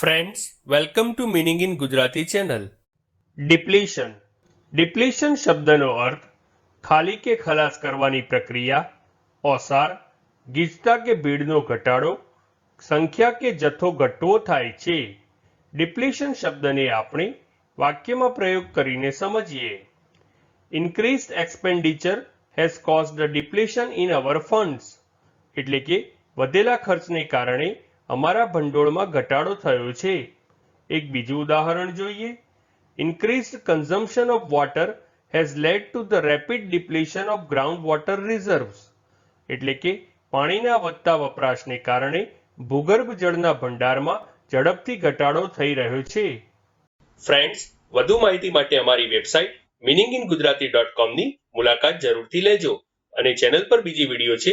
Friends welcome to meaning in Gujarati channel depletion depletion શબ્દનો અર્થ ખાલી કે ખલાસ કરવાની પ્રક્રિયા, ઓસાર, ગીચતા કે ભીડનો ઘટાડો, સંખ્યા કે જથ્થો ઘટવો થાય છે. ડિપ્લેશન શબ્દને આપણે વાક્યમાં પ્રયોગ કરીને સમજીએ. Increase expenditure has caused the depletion in our funds એટલે કે વધેલા ખર્ચને કારણે અમારા ભંડોળમાં ઘટાડો થયો છે. એક બીજું ઉદાહરણ જોઈએ. Increased consumption of water has led to the rapid depletion of ground water reserves એટલે કે પાણીના વધતા વપરાશને કારણે ભૂગર્ભ જળના ભંડારમાં ઝડપથી ઘટાડો થઈ રહ્યો છે. ફ્રેન્ડ્સ વધુ માહિતી માટે અમારી website meaning in Gujarati dot કોમની મુલાકાત જરૂરથી લેજો અને ચેનલ પર બીજી વીડિયો છે